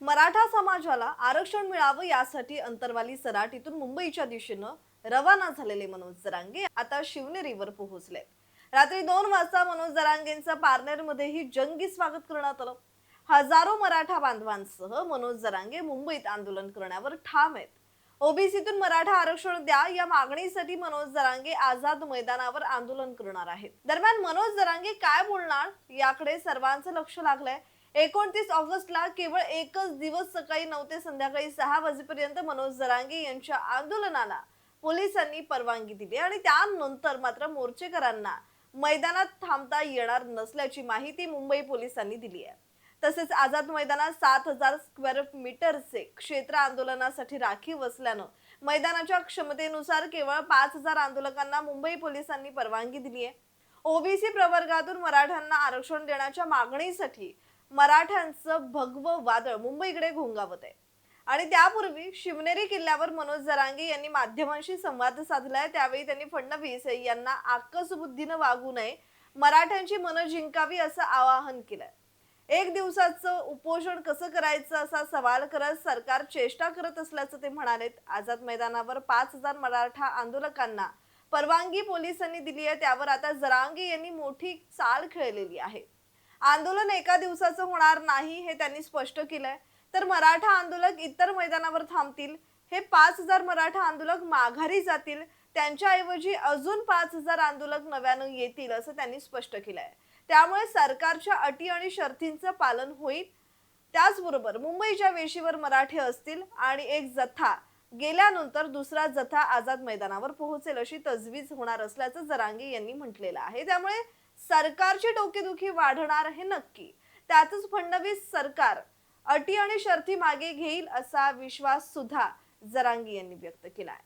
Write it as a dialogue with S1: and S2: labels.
S1: मराठा समाजाला आरक्षण मिळावं यासाठी अंतरवाली सराटीतून मुंबईच्या दिशेनं रवाना झालेले मनोज जरांगे आता शिवनेरीवर पोहोचले रात्री दोन वाजता मनोज जरांगेंचं पारनेरमध्येही जंगी स्वागत करण्यात आलं. हजारो मराठा बांधवांसह मनोज जरांगे मुंबईत आंदोलन करण्यावर ठाम आहेत. ओबीसीतून मराठा आरक्षण द्या या मागणीसाठी मनोज जरांगे आझाद मैदानावर आंदोलन करणार आहेत. दरम्यान मनोज जरांगे काय बोलणार याकडे सर्वांचं लक्ष लागलंय. एकोणतीस ऑगस्टला केवळ एकच दिवस सकाळी नऊ ते संध्याकाळी सहा वाजेपर्यंत मनोज जरांगे यांच्या आंदोलनाला पोलिसांनी परवानगी दिली आणि त्यानंतर मात्र मोर्चेकरांना मैदानात थांबता येणार नसल्याची माहिती मुंबई पोलिसांनी दिली आहे. तसेच आझाद मैदानात सात हजार स्क्वेअर मीटरचे क्षेत्र आंदोलनासाठी राखीव असल्यानं मैदानाच्या क्षमतेनुसार केवळ पाच हजार आंदोलकांना मुंबई पोलिसांनी परवानगी दिली आहे. ओबीसी प्रवर्गातून मराठ्यांना आरक्षण देण्याच्या मागणीसाठी मराठ्यांचं भगवं वादळ मुंबईकडे घोंगावत आहे. आणि त्यापूर्वी शिवनेरी किल्ल्यावर मनोज जरांगे यांनी माध्यमांशी संवाद साधलाय त्यावेळी त्यांनी फडणवीस यांना आकस बुद्धीनं वागू नये मराठ्यांची मनं जिंकावी असं आवाहन केलंय. एक दिवसाचं उपोषण कसं करायचं असा सवाल करत सरकार चेष्टा करत असल्याचं ते म्हणालेत. आझाद मैदानावर पाच हजार मराठा आंदोलकांना परवानगी पोलिसांनी दिली आहे त्यावर आता जरांगे यांनी मोठी चाल खेळलेली आहे. आंदोलन एका दिवसाचं होणार नाही हे त्यांनी स्पष्ट केलंय. तर मराठा आंदोलक इतर मैदानावर थांबतील. हे पाच हजार मराठा आंदोलक माघारी जातील. त्यांच्याऐवजी अजून पाच हजार आंदोलक नव्यानं येतील असं त्यांनी स्पष्ट केलंय. त्यामुळे सरकारच्या अटी आणि शर्तींचं पालन होईल. त्याचबरोबर मुंबईच्या वेशीवर मराठे असतील आणि एक जथा गेल्यानंतर दुसरा जथा आझाद मैदानावर पोहोचेल अशी तजवीज होणार असल्याचं जरांगे यांनी म्हटलेलं आहे. त्यामुळे सरकारची डोकेदुखी वाढणार हे नक्की. त्यातच फडणवीस सरकार अटी आणि शर्ती मागे घेईल असा विश्वास सुद्धा जरांगी यांनी व्यक्त केला आहे